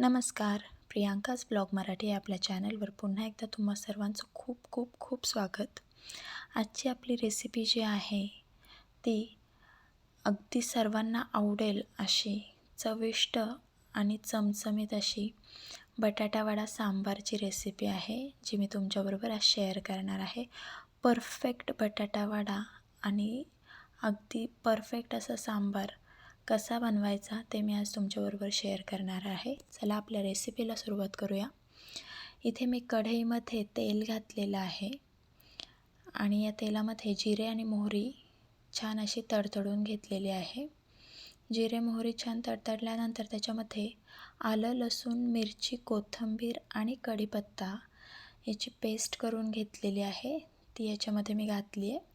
नमस्कार. प्रियांकाच ब्लॉग मराठी आपल्या चॅनलवर. पुन्हा एकदा तुम्हा सर्वांचं खूप खूप खूप स्वागत. आजची आपली रेसिपी जी आहे ती अगदी सर्वांना आवडेल अशी चविष्ट आणि चमचमीत अशी बटाटावडा सांबारची रेसिपी आहे जी मी तुमच्याबरोबर आज शेअर करणार आहे. परफेक्ट बटाटावडा आणि अगदी परफेक्ट असं सांबार कसा बनवायचा ते मी आज तुमच्याबरोबर शेअर करणार आहे. चला आपल्या रेसिपीला सुरुवात करूया. इथे मी कढईमध्ये तेल घातलेलं आहे. आणि या तेलामध्ये जिरे आणि मोहरी छान अशी तडतडून घेतलेली आहे. जिरे मोहरी छान तडतडल्यानंतर त्याच्यामध्ये आलं लसूण मिरची कोथिंबीर आणि कढीपत्ता याची पेस्ट करून घेतलेली आहे. ती याच्यामध्ये मी घातली आहे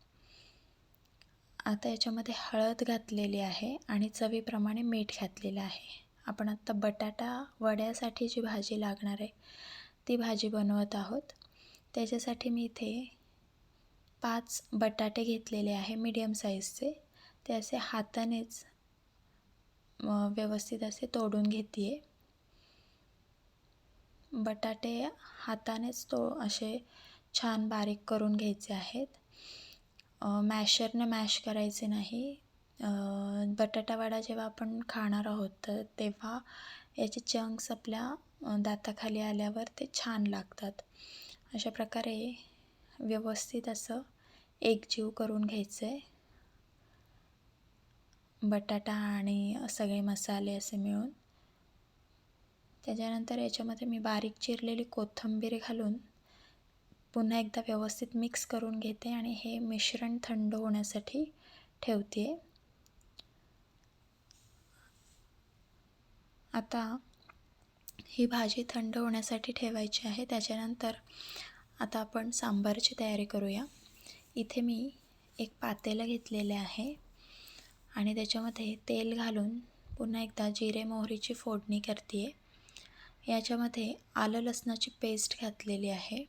आता याच्यामध्ये हळद घातलेली आहे आणि चवीप्रमाणे मीठ घातलेलं आहे. आपण आत्ता बटाटा वड्यासाठी जी भाजी लागणार आहे ती भाजी बनवत आहोत. त्याच्यासाठी मी इथे पाच बटाटे घेतलेले आहे मीडियम साईजचे ते असे हातानेच व्यवस्थित असे तोडून घेते आहे बटाटे हातानेच तो असे छान बारीक करून घ्यायचे आहेत. मॅशरने मॅश करायचे नाही. बटाटावडा जेव्हा आपण खाणार आहोत तर तेव्हा याचे चंक्स आपल्या दाताखाली आल्यावर ते छान लागतात. अशा प्रकारे व्यवस्थित असं एकजीव करून घ्यायचं. आहे बटाटा आणि सगळे मसाले असे मिळून. त्याच्यानंतर याच्यामध्ये मी बारीक चिरलेली कोथिंबीर घालून पुन्हा एकदा व्यवस्थित मिक्स करून घेते आणि हे मिश्रण थंड होण्यासाठी ठेवते आता ही भाजी थंड होण्यासाठी ठेवायची आहे. त्याच्यानंतर आता आपण सांबारची तयारी करूया. इथे मी एक पातेलं घेतलेले आहे आणि त्याच्यामध्ये तेल घालून पुन्हा एकदा जिरे मोहरीची फोडणी करते आहे याच्यामध्ये आलं लसणाची पेस्ट घातलेली आहे.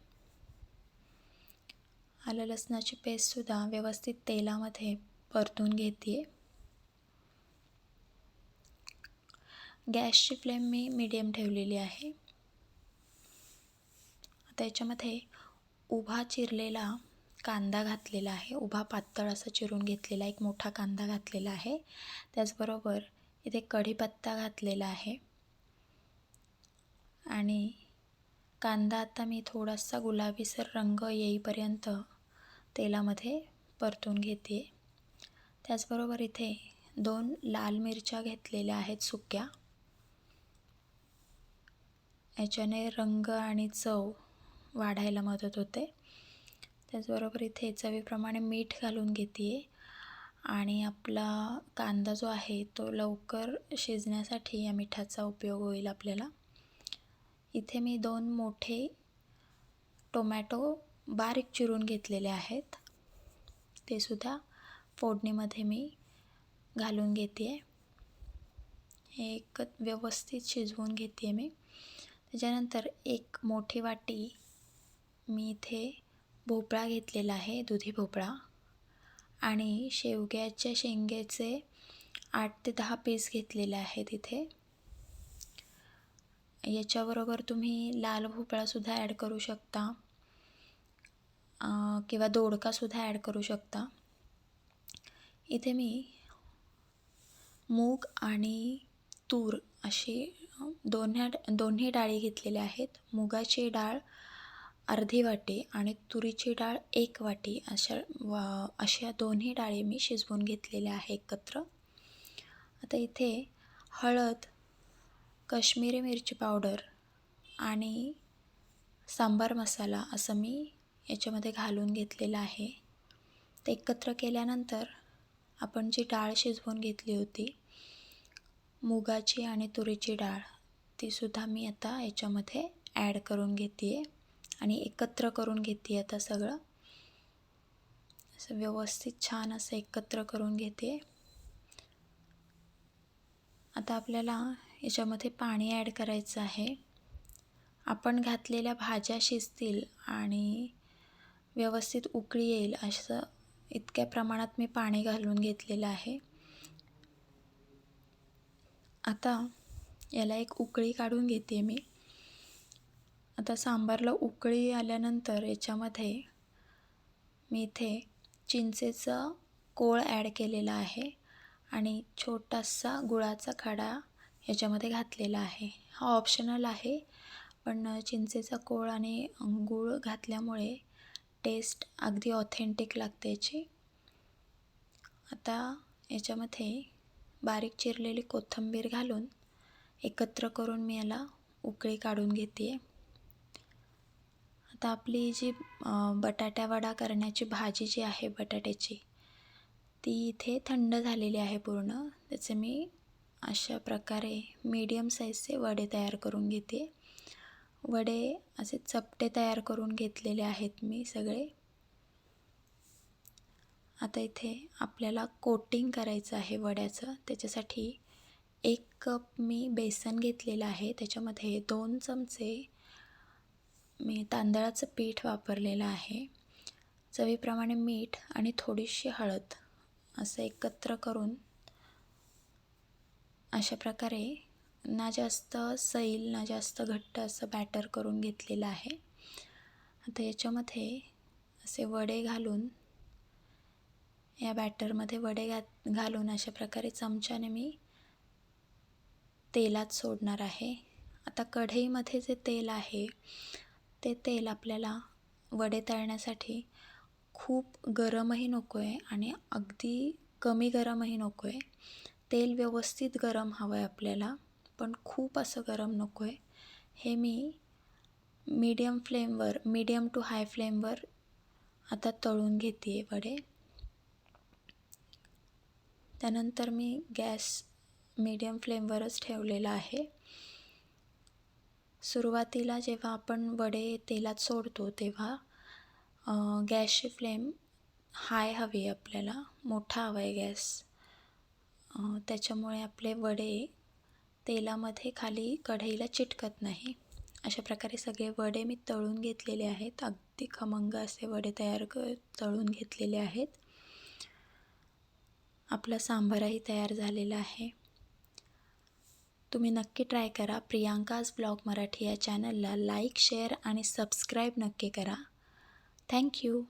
आलं लसणाची पेस्टसुद्धा व्यवस्थित तेलामध्ये परतून घेते गॅसची फ्लेम मी मीडियम ठेवलेली आहे. आता याच्यामध्ये उभा चिरलेला कांदा घातलेला आहे. उभा पातळ असा चिरून घेतलेला एक मोठा कांदा घातलेला आहे. त्याचबरोबर इथे कढीपत्ता घातलेला आहे. आणि कांदा आता मी थोडासा गुलाबीसर रंग येईपर्यंत तेलामध्ये परतून घेते. त्याचबरोबर इथे दोन लाल मिरच्या घेतलेल्या आहेत सुक्या. याच्याने रंग आणि चव वाढायला मदत होते. त्याचबरोबर इथे चवीप्रमाणे मीठ घालून घेते आणि आपला कांदा जो आहे तो लवकर शिजण्यासाठी या मिठाचा उपयोग होईल आपल्याला. इथे मी दोन मोठे टोमॅटो बारीक चिरून घेतलेले आहेत. ते सुद्धा फोडणीमध्ये मी घालून घेते आहे हे एक व्यवस्थित शिजवून घेते मी. त्याच्यानंतर एक मोठी वाटी मी इथे भोपळा घेतलेला आहे दुधी भोपळा. आणि शेवग्याच्या शेंगेचे आठ ते दहा पीस घेतलेले आहेत इथे. याच्याबरोबर तुम्ही लाल भोपळासुद्धा ॲड करू शकता. किंवा दोडकासुद्धा ॲड करू शकता. इथे मी मूग आणि तूर अशी दोन्ह्या दोन्ही डाळी घेतलेल्या आहेत. मुगाची डाळ अर्धी वाटी आणि तुरीची डाळ एक वाटी अशा वा अशा दोन्ही डाळी मी शिजवून घेतलेल्या आहे एकत्र. आता इथे हळद कश्मीरी मिरची पावडर आणि सांबार मसाला असं मी याच्यामध्ये घालून घेतलेलं आहे. ते एकत्र केल्यानंतर आपण जी डाळ शिजवून घेतली होती मुगाची आणि तुरीची डाळ तीसुद्धा मी आता याच्यामध्ये ॲड करून घेते आहे आणि एकत्र करून घेते आता सगळं. असं व्यवस्थित छान असं एकत्र करून घेते आता आपल्याला याच्यामध्ये पाणी ॲड करायचं आहे. आपण घातलेल्या भाज्या शिजतील आणि व्यवस्थित उकळी येईल असं इतक्या प्रमाणात मी पाणी घालून घेतलेलं आहे. आता याला एक उकळी काढून घेते मी. आता सांबारला उकळी आल्यानंतर याच्यामध्ये मी इथे चिंचेचा कोळ ॲड केलेला आहे आणि छोटासा गुळाचा खडा याच्यामध्ये घातलेला आहे. हा ऑप्शनल आहे पण चिंचेचा कोळ आणि गूळ घातल्यामुळे टेस्ट अगदी ऑथेंटिक लागते याची. आता याच्यामध्ये बारीक चिरलेली कोथिंबीर घालून एकत्र करून मी याला उकळी काढून घेते. आता आपली जी बटाट्या वडा करण्याची भाजी जी आहे बटाट्याची ती इथे थंड झालेली आहे पूर्ण. त्याचे मी अशा प्रकारे मीडियम साईजचे वडे तयार करून घेते. वडे असे चपटे तयार करून घेतलेले आहेत मी सगळे. आता इथे आपल्याला कोटिंग करायचं आहे वड्याचं. त्याच्यासाठी एक कप मी बेसन घेतलेलं आहे. त्याच्यामध्ये दोन चमचे मी तांदळाचं पीठ वापरलेलं आहे. चवीप्रमाणे मीठ आणि थोडीशी हळद असं एकत्र करून अशा प्रकारे ना जास्त सैल ना जास्त घट्ट असं बॅटर करून घेतलेलं आहे. आता याच्यामध्ये असे वडे घालून या बॅटरमध्ये वडे घात घालून अशा प्रकारे चमच्याने मी तेलात सोडणार आहे. आता कढईमध्ये जे तेल आहे ते तेल आपल्याला वडे तळण्यासाठी खूप गरमही नको आहे आणि अगदी कमी गरमही नको आहे तेल व्यवस्थित गरम हवं आहे आपल्याला. पण खूप असं गरम नको आहे हे मी मीडियम फ्लेमवर मीडियम टू हाय फ्लेमवर आता तळून घेते आहे वडे. त्यानंतर मी गॅस मीडियम फ्लेमवरच ठेवलेला आहे. सुरुवातीला जेव्हा आपण वडे तेलात सोडतो तेव्हा गॅसची फ्लेम हाय हवी आपल्याला मोठा हवा आहे गॅस. त्याच्यामुळे आपले वडे तेलामध्ये खाली कढईला चिटकत नाही. अशा प्रकारे सगळे वडे मी तळून घेतलेले आहेत. अगदी खमंग असे वडे तयार क तळून घेतलेले आहेत. आपला सांबारही तयार झालेला आहे. तुम्ही नक्की ट्राय करा. प्रियांकाज ब्लॉग मराठी या चॅनलला लाईक शेअर आणि सबस्क्राईब नक्की करा. थँक्यू